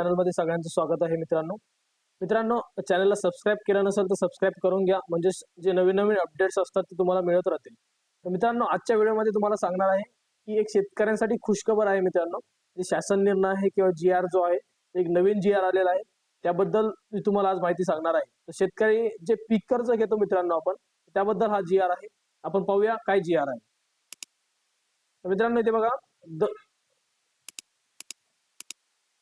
चॅनलमध्ये सगळ्यांचं स्वागत आहे मित्रांनो. मित्रांनो चॅनलला सबस्क्राईब केलं नसेल तर सबस्क्राईब करून घ्या. म्हणजे जे नवीन नवीन अपडेट्स असतात ते तुम्हाला मिळत राहतील. तर मित्रांनो आजच्या व्हिडिओमध्ये तुम्हाला सांगणार आहे की एक शेतकऱ्यांसाठी खुशखबर आहे मित्रांनो. जे शासन निर्णय आहे किंवा जी आर जो आहे एक नवीन जी आर आलेला आहे त्याबद्दल मी तुम्हाला आज माहिती सांगणार आहे. तर शेतकरी जे पीक कर्ज घेतो मित्रांनो आपण त्याबद्दल हा जी आर आहे. आपण पाहूया काय जी आर आहे. तर मित्रांनो इथे बघा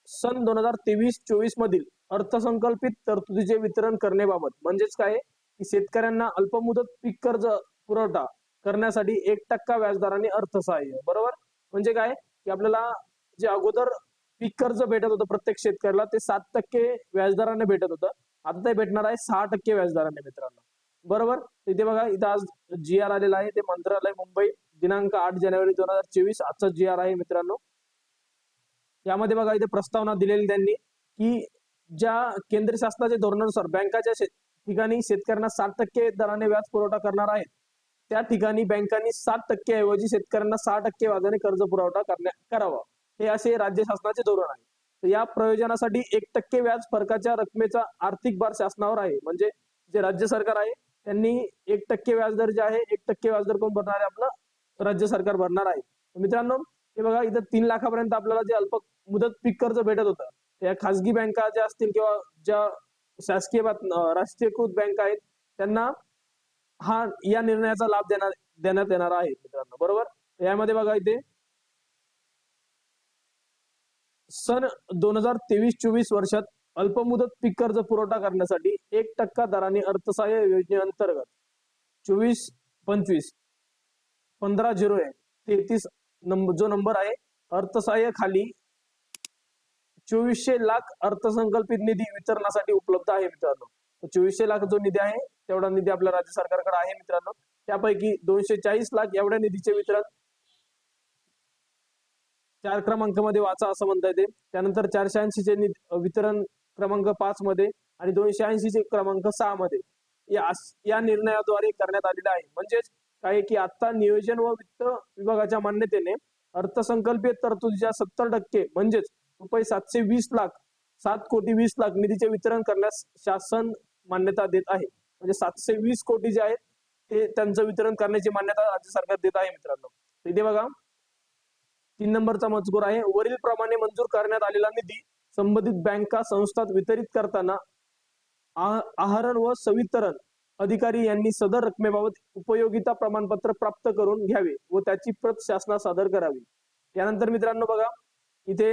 सन दोन हजार तेवीस चोवीस मधील अर्थसंकल्पित तरतुदीचे वितरण करण्याबाबत. म्हणजेच काय? की शेतकऱ्यांना अल्पमुदत पीक कर्ज पुरवठा करण्यासाठी एक टक्का व्याजदराने अर्थसहाय्य. बरोबर? म्हणजे काय? की आपल्याला जे अगोदर पीक कर्ज भेटत होतं प्रत्येक शेतकऱ्याला ते सात टक्के व्याजदराने भेटत होतं. आता ते भेटणार आहे सहा टक्के व्याजदराने मित्रांनो. बरोबर? इथे बघा इथं आज जी आर आलेला आहे. ते मंत्रालय मुंबई दिनांक आठ जानेवारी दोन हजार चोवीस आजचा जी आर आहे मित्रांनो. यामध्ये बघा इथे प्रस्तावना दिलेली त्यांनी की ज्या केंद्र शासनाच्या धोरणानुसार बँकाच्या ठिकाणी शेतकऱ्यांना सात टक्के दराने व्याज पुरवठा करणार आहेत. त्या ठिकाणी बँकांनी सात टक्के ऐवजी शेतकऱ्यांना सहा टक्के व्याजाने कर्ज पुरवठा करण्या करावा. हे असे राज्य शासनाचे धोरण आहे. तर या प्रयोजनासाठी एक टक्के व्याज फरकाच्या रकमेचा आर्थिक भार शासनावर आहे. म्हणजे जे राज्य सरकार आहे त्यांनी एक टक्के व्याजदर जे आहे एक टक्के व्याजदर कोण भरणार आहे आपलं? राज्य सरकार भरणार आहे. मित्रांनो हे बघा इथं तीन लाखापर्यंत आपल्याला जे अल्प मुदत पीक कर्ज भेटत होतं या खासगी बँका ज्या असतील किंवा ज्या शासकीय बात- राष्ट्रीयकृत बँका आहेत त्यांना हा या निर्णयाचा लाभ देणार देण्यात येणार आहे मित्रांनो. बरोबर? यामध्ये बघा इथे सन दोन हजार तेवीस चोवीस वर्षात अल्पमुदत पीक कर्ज पुरवठा करण्यासाठी एक टक्का दराने अर्थसहाय्य योजनेअंतर्गत चोवीस पंचवीस पंधरा झिरो एक तेहतीस नंबर जो नंबर आहे अर्थसहाय्य खाली चोवीसशे लाख अर्थसंकल्पित निधी वितरणासाठी उपलब्ध आहे मित्रांनो. चोवीसशे लाख जो निधी आहे तेवढा निधी आपल्या राज्य सरकारकडे आहे मित्रांनो. त्यापैकी दोनशे चाळीस लाख एवढ्या निधीचे वितरण चार क्रमांकामध्ये वाचा असं म्हणता येते. त्यानंतर चारशे ऐंशीचे निध- वितरण क्रमांक पाच मध्ये आणि दोनशे ऐंशीचे क्रमांक सहा मध्ये. या निर्णयाद्वारे करण्यात आलेला आहे. म्हणजेच काय की आता नियोजन व वित्त विभागाच्या मान्यतेने अर्थसंकल्पीय तरतुदीच्या सत्तर टक्के म्हणजेच रुपये सातशे वीस लाख सात कोटी वीस लाख निधीचे वितरण करण्यास शासन मान्यता देत आहे. म्हणजे सातशे वीस कोटी जे आहेत ते त्यांचं वितरण करण्याची मान्यता राज्य सरकार देत आहे मित्रांनो. इथे बघा. तीन नंबरचा मजकूर आहे. वरील प्रमाणे मंजूर करण्यात आलेला निधी संबंधित बँका संस्थात वितरित करताना आहरण व सवितरण अधिकारी यांनी सदर रकमेबाबत उपयोगिता प्रमाणपत्र प्राप्त करून घ्यावे व त्याची प्रत शासनास सादर करावी. यानंतर मित्रांनो बघा इथे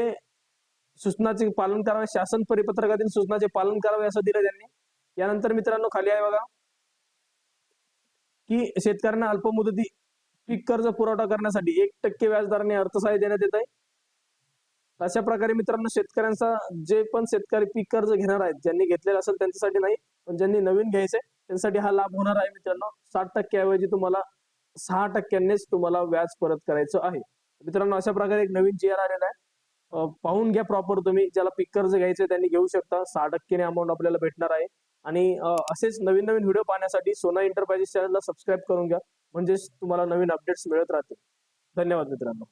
सूचनाचे पालन करावे शासन परिपत्रकातील सूचनाचे पालन करावे असं दिलं त्यांनी. यानंतर मित्रांनो खाली आहे बघा की शेतकऱ्यांना अल्पमुदती पीक कर्ज पुरवठा करण्यासाठी एक टक्के व्याजदराने अर्थसहाय्य देण्यात येत आहे. अशा प्रकारे मित्रांनो शेतकऱ्यांचा जे पण शेतकरी पीक कर्ज घेणार आहेत ज्यांनी घेतलेलं असेल त्यांच्यासाठी नाही पण ज्यांनी नवीन घ्यायचंय त्यांच्यासाठी हा लाभ होणार आहे मित्रांनो. साठ टक्क्याऐवजी तुम्हाला सहा टक्क्यांनीच तुम्हाला व्याज परत करायचं आहे. मित्रांनो अशा प्रकारे एक नवीन जी आर आलेला आहे. पाहून घ्या प्रॉपर तुम्ही. ज्याला पीक कर्ज घ्यायचं त्यांनी घेऊ शकता. सहा टक्क्याने अमाऊंट आपल्याला भेटणार आहे. आणि असेच नवीन नवीन व्हिडिओ पाहण्यासाठी सोना इंटरप्राइजेस चॅनलला सबस्क्राईब करून घ्या. म्हणजेच तुम्हाला नवीन अपडेट्स मिळत राहतील. धन्यवाद मित्रांनो.